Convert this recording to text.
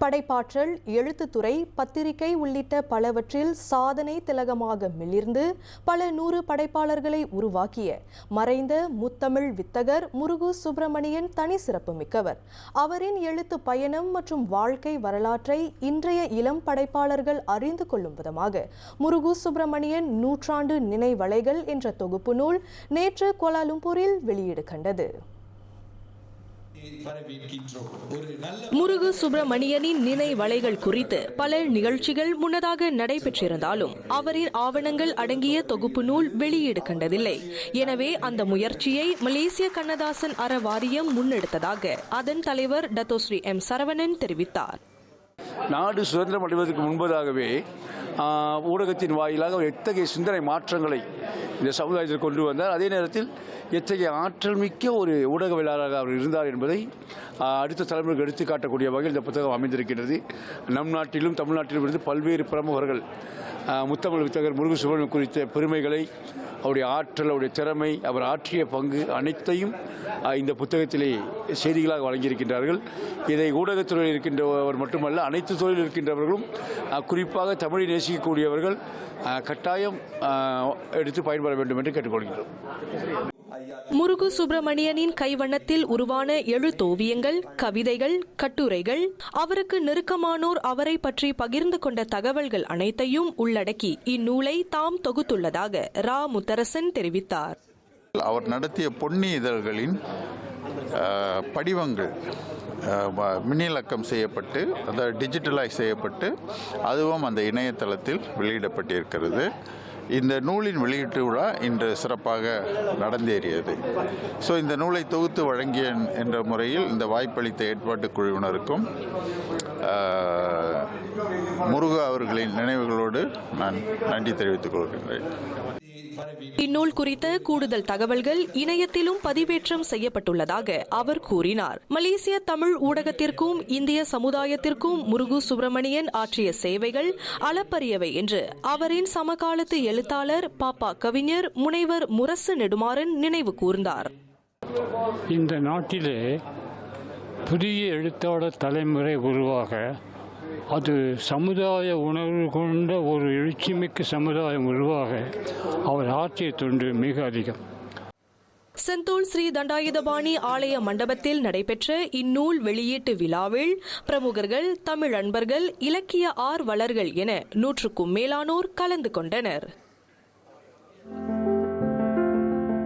படைப்பாற்றல் எழுத்துத்துறை பத்திரிகை உள்ளிட்ட பலவற்றில் சாதனை திலகமாக மிளிர்ந்து பல நூறு படைப்பாளர்களை உருவாக்கிய மறைந்த முத்தமிழ் வித்தகர் முருகு சுப்பிரமணியன் தனி சிறப்பு மிக்கவர் அவரின் எழுத்து பயணம் மற்றும் வாழ்க்கை வரலாற்றை இன்றைய இளம் படைப்பாளர்கள் அறிந்து கொள்ளும் விதமாக முருகு சுப்பிரமணியன் நூற்றாண்டு நினைவலைகள் என்ற தொகுப்பு நூல் நேற்று கோலாலும்பூரில் வெளியீடு கண்டது. முருகு சுப்பிரமணியனின் நினைவலைகள் குறித்து பல நிகழ்ச்சிகள் முன்னதாக நடைபெற்றிருந்தாலும் அவரின் ஆவணங்கள் அடங்கிய தொகுப்பு நூல் வெளியீடு கண்டதில்லை எனவே அந்த முயற்சியை மலேசிய கண்ணதாசன் அற வாரியம் முன்னெடுத்ததாக அதன் தலைவர் டத்தோஸ்ரீ எம் சரவணன் தெரிவித்தார். நாடு சுதந்திரம் அடைவதற்கு முன்பதாகவே ஊடகத்தின் வாயிலாக எத்தகைய சிந்தனை மாற்றங்களை இந்த சமுதாயத்தில் கொண்டு வந்தார். அதே நேரத்தில் எத்தகைய ஆற்றல் மிக்க ஒரு ஊடகவியலாளராக அவர் இருந்தார் என்பதை அடுத்த தலைமுறைக்கு எடுத்து காட்டக்கூடிய வகையில் இந்த புத்தகம் அமைந்திருக்கின்றது. நம் நாட்டிலும் தமிழ்நாட்டிலும் இருந்து பல்வேறு பிரமுகர்கள் முத்தமிழ் வித்தகர் முருகு சுப்ரமணியம் குறித்த பெருமைகளை அவருடைய ஆற்றல் அவருடைய திறமை அவர் ஆற்றிய பங்கு அனைத்தையும் இந்த புத்தகத்திலே செய்திகளாக வழங்கியிருக்கின்றார்கள். இதை ஊடகத்துறையில் இருக்கின்றவர் மட்டுமல்ல அனைத்து துறையில் இருக்கின்றவர்களும் குறிப்பாக தமிழை நேசிக்கக்கூடியவர்கள் கட்டாயம் எடுத்து பயன்படுத்த பயன்பெற வேண்டும் என்று கேட்டுக்கொள்கின்றோம். முருகு சுப்பிரமணியனின் கைவண்ணத்தில் உருவான எழுத்தோவியங்கள் கவிதைகள் கட்டுரைகள் அவருக்கு நெருக்கமானோர் அவரை பற்றி பகிர்ந்து கொண்ட தகவல்கள் அனைத்தையும் உள்ளடக்கி இந்நூலை தாம் தொகுத்துள்ளதாக ரா முத்தரசன் தெரிவித்தார். அவர் நடத்திய பொன்னி இதழ்களின் படிவங்கள் மின்னிலக்கம் செய்யப்பட்டு அதாவது டிஜிட்டலைஸ் செய்யப்பட்டு அதுவும் அந்த இணையதளத்தில் வெளியிடப்பட்டிருக்கிறது. இந்த நூலின் வெளியீட்டு விழா இன்று சிறப்பாக நடந்தேறியது. ஸோ இந்த நூலை தொகுத்து வழங்கிய என்ற முறையில் இந்த வாய்ப்பளித்த ஏற்பாட்டு குழுவினருக்கும் முருகா அவர்களின் நினைவுகளோடு நான் நன்றி தெரிவித்துக் கொள்கின்றேன். இந்நூல் குறித்த கூடுதல் தகவல்கள் இணையத்திலும் பதிவேற்றம் செய்யப்பட்டுள்ளதாக அவர் கூறினார். மலேசிய தமிழ் ஊடகத்திற்கும் இந்திய சமுதாயத்திற்கும் முருகு சுப்பிரமணியன் ஆற்றிய சேவைகள் அளப்பரியவை என்று அவரின் சமகாலத்து எழுத்தாளர் பாப்பா கவிஞர் முனைவர் முரசு நெடுமாறன் நினைவு கூர்ந்தார். இந்த நாட்டிலே புதிய எழுத்தாளர் தலைமுறை உருவாக அது சமுதாய உணர்வு கொண்ட ஒரு எழுச்சிமிக்க சமுதாயம் உருவாக அவர் ஆற்றிய தொண்டு மிக அதிகம். செந்தூல் ஸ்ரீ தண்டாயுதபாணி ஆலய மண்டபத்தில் நடைபெற்ற இந்நூல் வெளியீட்டு விழாவில் பிரமுகர்கள் தமிழ் அன்பர்கள் இலக்கிய ஆர்வலர்கள் என நூற்றுக்கும் மேலானோர் கலந்து கொண்டனர்.